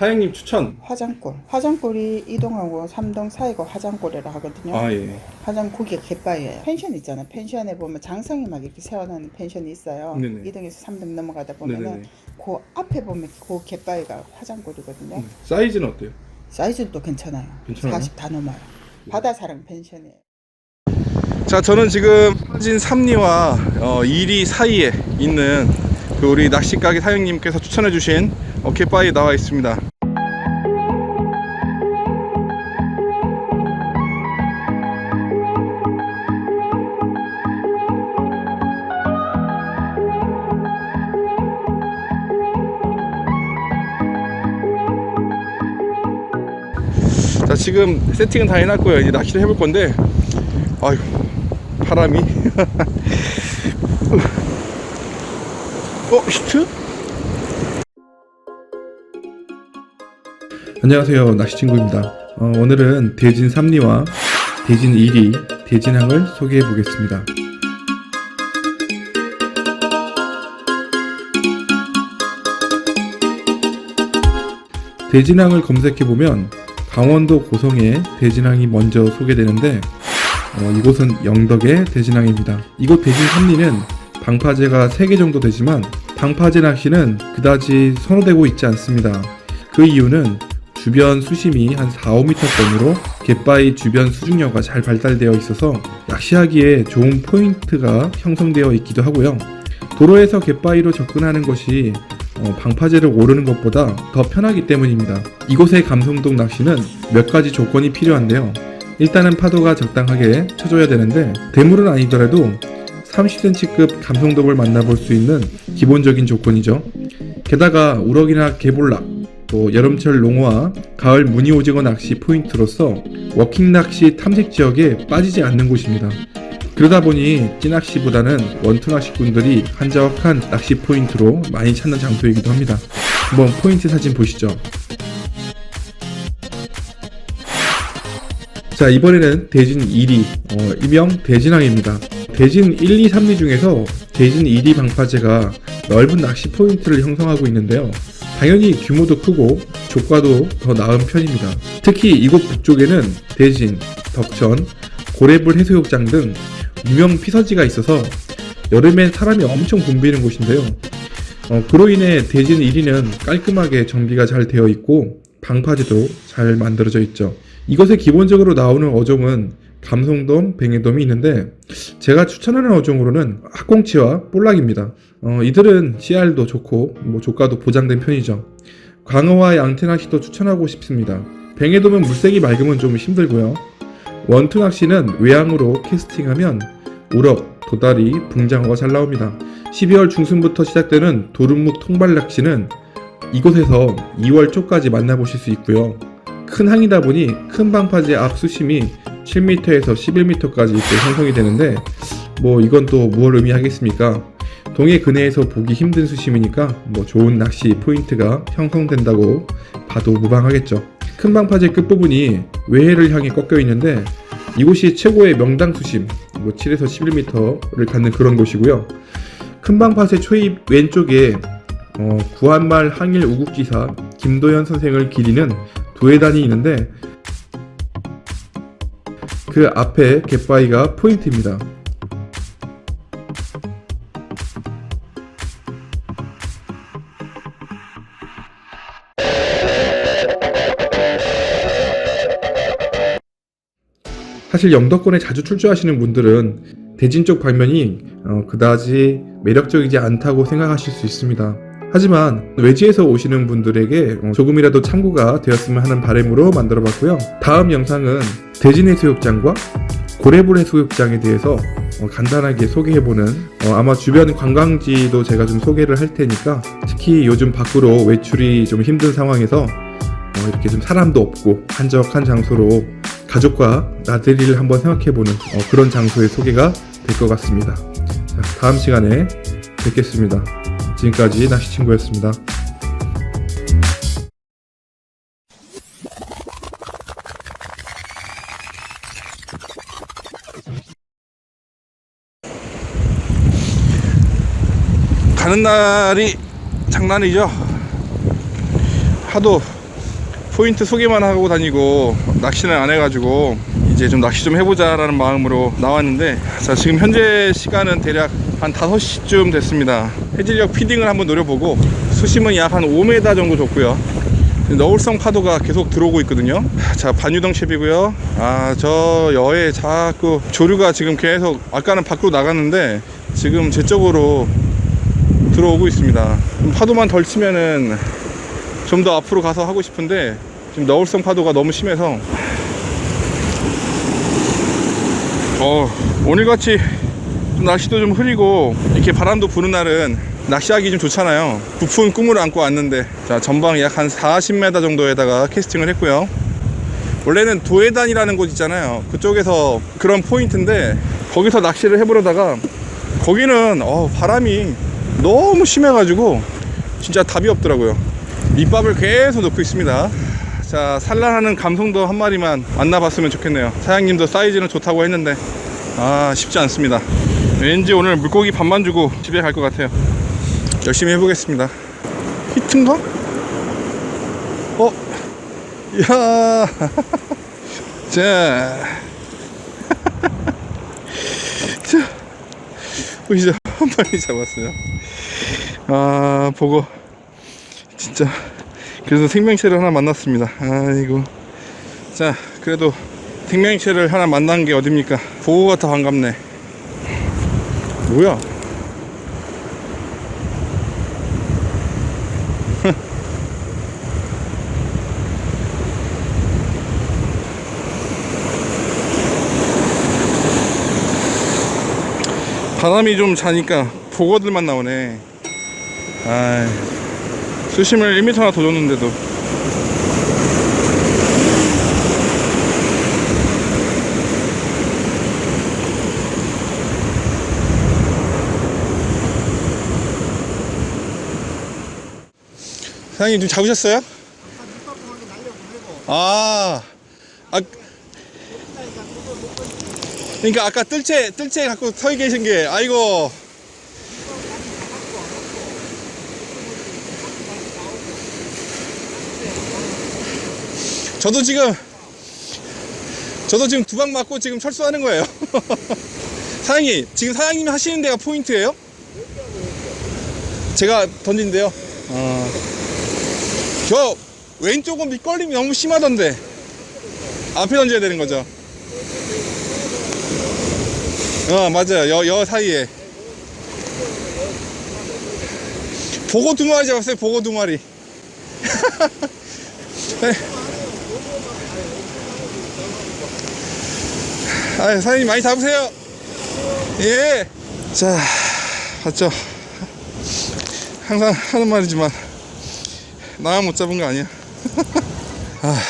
사장님 추천. 화장골. 화장골이 이동하고 삼동 사이가 화장골이라 하거든요. 아 예. 화장 고기가 갯바위예요. 펜션 있잖아요. 펜션에 보면 장성이 막 이렇게 세워놓는 펜션이 있어요. 네네. 이동에서 삼동 넘어가다 보면은 네네네. 그 앞에 보면 그 갯바위가 화장골이거든요. 음, 사이즈는 어때요? 사이즈도 괜찮아요. 괜찮아요? 40 다 넘어요. 바다사랑 펜션이에요. 자, 저는 지금 파진 삼리와 어, 이리 사이에 있는 그 우리 낚시 가게 사장님께서 추천해주신 어케바에 나와 있습니다. 자, 지금 세팅은 다 해놨고요. 이제 낚시를 해볼 건데, 아유, 바람이. 어, 히트? 안녕하세요. 낚시친구입니다. 어, 오늘은 대진 3리와 대진 1리, 대진항을 소개해 보겠습니다. 대진항을 검색해 보면 강원도 고성의 대진항이 먼저 소개되는데 어, 이곳은 영덕의 대진항입니다. 이곳 대진 3리는 방파제가 3개 정도 되지만 방파제 낚시는 그다지 선호되고 있지 않습니다. 그 이유는 주변 수심이 한 4, 5m 선으로 갯바위 주변 수중력가 잘 발달되어 있어서 낚시하기에 좋은 포인트가 형성되어 있기도 하고요. 도로에서 갯바위로 접근하는 것이 어, 방파제를 오르는 것보다 더 편하기 때문입니다. 이곳의 감성동 낚시는 몇 가지 조건이 필요한데요. 일단은 파도가 적당하게 쳐줘야 되는데 대물은 아니더라도 30cm급 감성돔을 만나볼 수 있는 기본적인 조건이죠. 게다가 우럭이나 개볼락, 또 여름철 농어와 가을 무늬 오징어 낚시 포인트로서 워킹 낚시 탐색 지역에 빠지지 않는 곳입니다. 그러다 보니 찌낚시보다는 원투 낚시꾼들이 한적한 낚시 포인트로 많이 찾는 장소이기도 합니다. 한번 포인트 사진 보시죠. 자 이번에는 대진 2리 어, 일명 대진항입니다. 대진 1, 2, 3리 중에서 대진 2리 방파제가 넓은 낚시 포인트를 형성하고 있는데요. 당연히 규모도 크고 조과도 더 나은 편입니다. 특히 이곳 북쪽에는 대진, 덕천, 고래불 해수욕장 등 유명 피서지가 있어서 여름엔 사람이 엄청 붐비는 곳인데요. 어, 그로 인해 대진 1위는 깔끔하게 정비가 잘 되어 있고 방파제도 잘 만들어져 있죠. 이것에 기본적으로 나오는 어종은 감성돔, 뱅에돔이 있는데 제가 추천하는 어종으로는 학꽁치와 볼락입니다. 어, 이들은 CR도 좋고 뭐 조가도 보장된 편이죠. 광어와 양태 낚시도 추천하고 싶습니다. 뱅에돔은 물색이 맑으면 좀 힘들고요. 원투 낚시는 외양으로 캐스팅하면 우럭, 도다리, 붕장어가 잘 나옵니다. 12월 중순부터 시작되는 도rum묵 통발 낚시는 이곳에서 2월 초까지 만나보실 수 있고요. 큰 항이다 보니 큰 방파제 앞 수심이 7m에서 11m까지 이렇게 형성이 되는데 뭐 이건 또 무얼 의미하겠습니까? 동해 근해에서 보기 힘든 수심이니까 뭐 좋은 낚시 포인트가 형성된다고 봐도 무방하겠죠. 큰 방파제 끝부분이 외해를 향해 꺾여 있는데 이곳이 최고의 명당 수심 뭐 7에서 11m를 갖는 그런 곳이고요. 큰 방파제 초입 왼쪽에 어, 구한말 항일 우국지사 김도현 선생을 기리는 도예단이 있는데 그 앞에 갯바위가 포인트입니다. 사실 영덕권에 자주 출조하시는 분들은 대진 쪽 방면이 어, 그다지 매력적이지 않다고 생각하실 수 있습니다. 하지만 외지에서 오시는 분들에게 어, 조금이라도 참고가 되었으면 하는 바람으로 만들어 봤고요. 다음 영상은 대진 해수욕장과 고래불 해수욕장에 대해서 어, 간단하게 소개해보는 어, 아마 주변 관광지도 제가 좀 소개를 할 테니까 특히 요즘 밖으로 외출이 좀 힘든 상황에서 어, 이렇게 좀 사람도 없고 한적한 장소로 가족과 나들이를 한번 생각해보는 어, 그런 장소의 소개가 될 것 같습니다. 자, 다음 시간에 뵙겠습니다. 지금까지 낚시친구였습니다. 가는 날이 장난이죠. 하도 포인트 소개만 하고 다니고 낚시는 안 해가지고 이제 좀 낚시 좀 해보자라는 마음으로 나왔는데 자 지금 현재 시간은 대략 한 5시쯤 됐습니다. 해질녘 피딩을 한번 노려보고 수심은 약 한 5m 정도 줬고요. 너울성 파도가 계속 들어오고 있거든요. 자 반유동 칩이고요. 아 저 여에 자꾸 조류가 지금 계속 아까는 밖으로 나갔는데 지금 제 쪽으로 들어오고 있습니다. 파도만 덜 치면은 좀 더 앞으로 가서 하고 싶은데 지금 너울성 파도가 너무 심해서 어, 오늘같이 좀 날씨도 좀 흐리고 이렇게 바람도 부는 날은 낚시하기 좀 좋잖아요. 부푼 꿈을 안고 왔는데 자 전방 약 한 40m 정도에다가 캐스팅을 했고요. 원래는 도해단이라는 곳 있잖아요. 그쪽에서 그런 포인트인데 거기서 낚시를 해보려다가 거기는 어, 바람이 너무 심해가지고 진짜 답이 없더라고요. 밑밥을 계속 넣고 있습니다 자 산란하는 감성도 한 마리만 만나봤으면 좋겠네요 사장님도 사이즈는 좋다고 했는데 아 쉽지 않습니다 왠지 오늘 물고기 밥만 주고 집에 갈 것 같아요 열심히 해보겠습니다 히트인가? 어? 야 자. 자. 보시죠. 한 마리 잡았어요. 아, 보고. 진짜. 그래서 생명체를 하나 만났습니다. 아이고. 자, 그래도 생명체를 하나 만난 게 어딥니까? 보고가 더 반갑네. 뭐야? 바람이 좀 자니까 보고들만 나오네. 아, 수심을 1m나 더 줬는데도. 사장님 좀 잡으셨어요? 아, 아, 그러니까 아까 뜰채 뜰채 갖고 서 계신 게 아이고 저도 지금 저도 지금 두 방 맞고 지금 철수하는 거예요 사장님 지금 사장님이 하시는 데가 포인트예요? 제가 던진데요 어. 저 왼쪽은 밑걸림이 너무 심하던데 앞에 던져야 되는 거죠 어 맞아요 여, 여 사이에 보고 두 마리 잡았어요 보고 두 마리 네. 아 사장님 많이 잡으세요 예 자 봤죠 항상 하는 말이지만 나만 못 잡은 거 아니야 아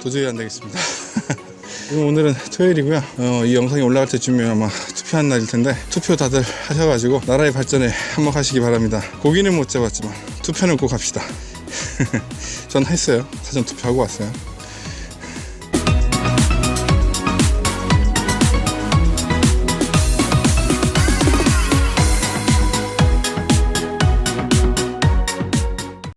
도저히 안 되겠습니다 오늘은 토요일이고요. 어, 이 영상이 올라갈 때쯤이면 아마 투표한 날일 텐데 투표 다들 하셔가지고 나라의 발전에 한몫하시기 바랍니다. 고기는 못 잡았지만 투표는 꼭 합시다. 전 했어요. 사전 투표하고 왔어요.